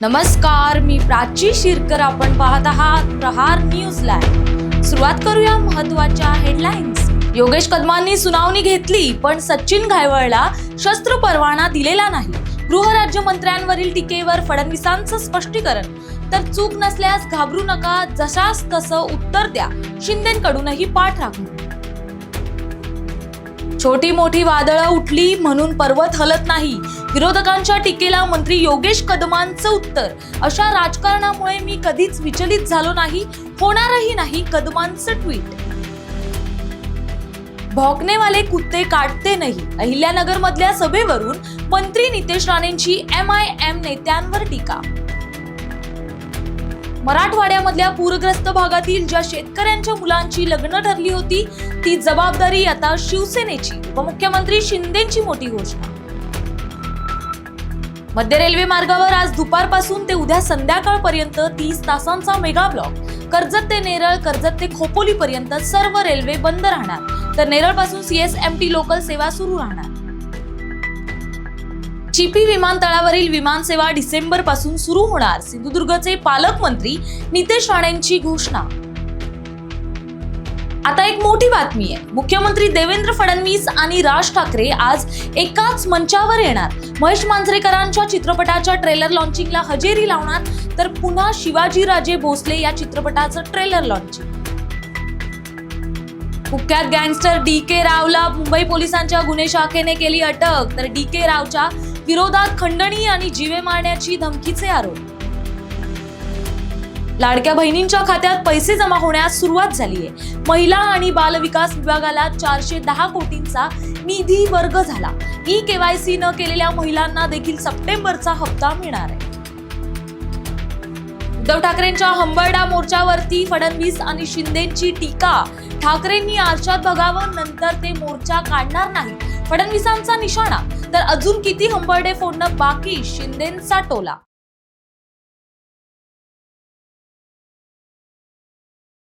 नमस्कार मी प्राची शिरकर. आपण पाहत आहात प्रहार न्यूज लाईव्ह. सुरुवात करूया महत्त्वाच्या हेडलाईन्स योगेश कदमांनी सुनावणी घेतली पण सचिन घायवळला शस्त्र परवाना दिलेला नाही. गृहराज्यमंत्र्यांवरील टीकेवर फडणवीसांचं स्पष्टीकरण. तर चूक नसल्यास घाबरू नका जशास तसं उत्तर द्या. शिंदेकडूनही पाठ राखू छोटी मोठी वादळं उठली म्हणून पर्वत हलत नाही. विरोधकांच्या टीकेला मंत्री योगेश कदमांचं उत्तर. अशा राजकारणामुळे मी कधीच विचलित झालो नाही होणारही नाही कदमांचं ट्विट. भोकनेवाले कुत्ते काटते नाही. अहिल्यानगर मधल्या सभेवरून मंत्री नितेश राणेंची एम आय एम नेत्यांवर टीका. मराठवाड्यामधल्या पूरग्रस्त भागातील ज्या शेतकऱ्यांच्या मुलांची लग्न ठरली होती ती जबाबदारी आता शिवसेनेची. उपमुख्यमंत्री शिंदेची मोठी घोषणा. मध्य रेल्वे मार्गावर आज दुपारपासून ते उद्या संध्याकाळपर्यंत तीस तासांचा मेगा ब्लॉक. कर्जत ते नेरळ कर्जत ते खोपोली पर्यंत सर्व रेल्वे बंद राहणार. तर नेरळपासून सीएसएमटी लोकल सेवा सुरू राहणार. चिपी विमानतळावरील विमानसेवा डिसेंबरपासून सुरू होणार. सिंधुदुर्गचे पालकमंत्री नितेश राणेंची घोषणा. आता एक मोठी बातमी आहे. मुख्यमंत्री देवेंद्र फडणवीस आणि राज ठाकरे आज एकाच मंचावर येणार. महेश मांजरेकरांच्या चित्रपटाच्या ट्रेलर लॉन्चिंगला हजेरी लावणार तर पुन्हा शिवाजीराजे भोसले या चित्रपटाचं ट्रेलर लॉन्चिंग. कुख्यात गँगस्टर डी के रावला मुंबई पोलिसांच्या गुन्हे शाखेने केली अटक तर डी के रावच्या विरोधात खंडणी आणि जीवे मारण्याची धमकीचे आरोप. लाडक्या बहिणींच्या खात्यात पैसे जमा होण्यास सुरुवात झाली आहे महिला आणि बाल विकास विभागाला चारशे दहा कोटींचा निधी वर्ग झाला. ई केवायसी न केलेल्या महिलांना देखील सप्टेंबरचा हप्ता मिळणार आहे. उद्धव ठाकरेंच्या हंबरडा मोर्चावरती फडणवीस आणि शिंदेची टीका. ठाकरेंनी आरशात बघावं नंतर ते मोर्चा काढणार नाही फडणवीसांचा निशाणा. तर अजून किती हंबरडे फोडणं बाकी? शिंदेचा टोला.